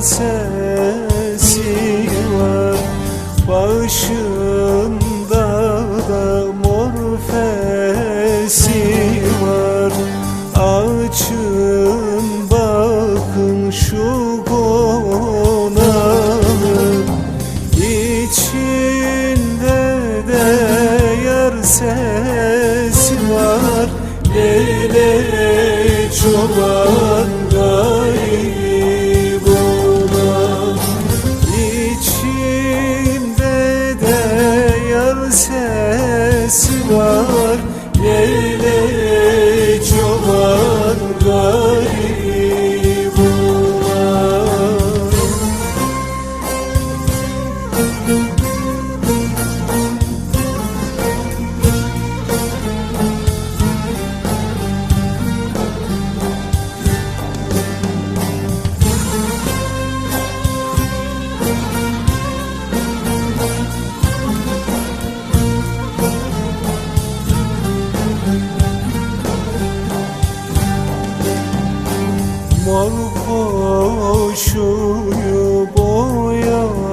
sesi var. Başında da mor fesi var. Açın bakın şu konağı İçinde de yar sesi var. Lele çoban sesi var. Lele Mor koşuyu boyamadım